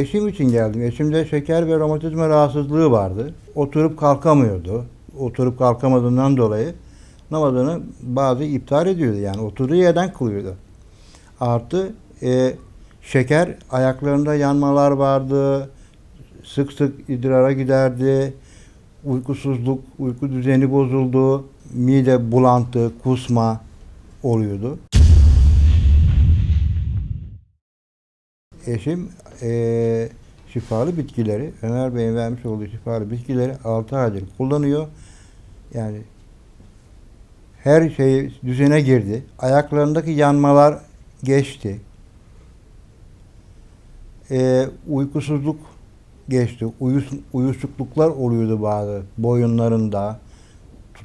eşim için geldim. Eşimde şeker ve romatizma rahatsızlığı vardı. Oturup kalkamıyordu. Oturup kalkamadığından dolayı namazını bazı iptal ediyordu. Yani oturduğu yerden kılıyordu. Artı e, şeker ayaklarında yanmalar vardı. Sık sık idrara giderdi. Uykusuzluk, uyku düzeni bozuldu. Mide bulantı, kusma oluyordu. Eşim eee, şifalı bitkileri, Ömer Bey'in vermiş olduğu şifalı bitkileri 6 aydır kullanıyor. Yani her şey düzene girdi. Ayaklarındaki yanmalar geçti. Eee, uykusuzluk geçti. Uyus, uyuşukluklar oluyordu bazı boyunlarında.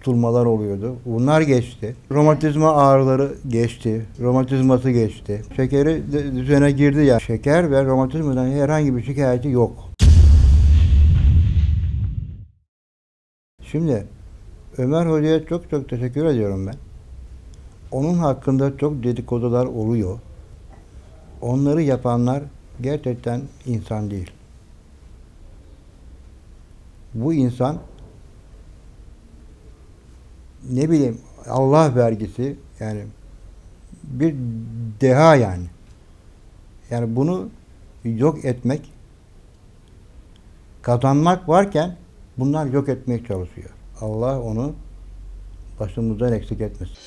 Tutulmalar oluyordu. Bunlar geçti. Romatizma ağrıları geçti. Romatizması geçti. Şekeri düzene girdi ya. Şeker ve romatizmadan herhangi bir şikayeti yok. Şimdi Ömer Hoca'ya çok çok teşekkür ediyorum ben. Onun hakkında çok dedikodular oluyor. Onları yapanlar gerçekten insan değil. Bu insan ne bileyim Allah vergisi yani bir deha yani. Yani bunu yok etmek kazanmak varken bunlar yok etmeye çalışıyor. Allah onu başımızdan eksik etmesin.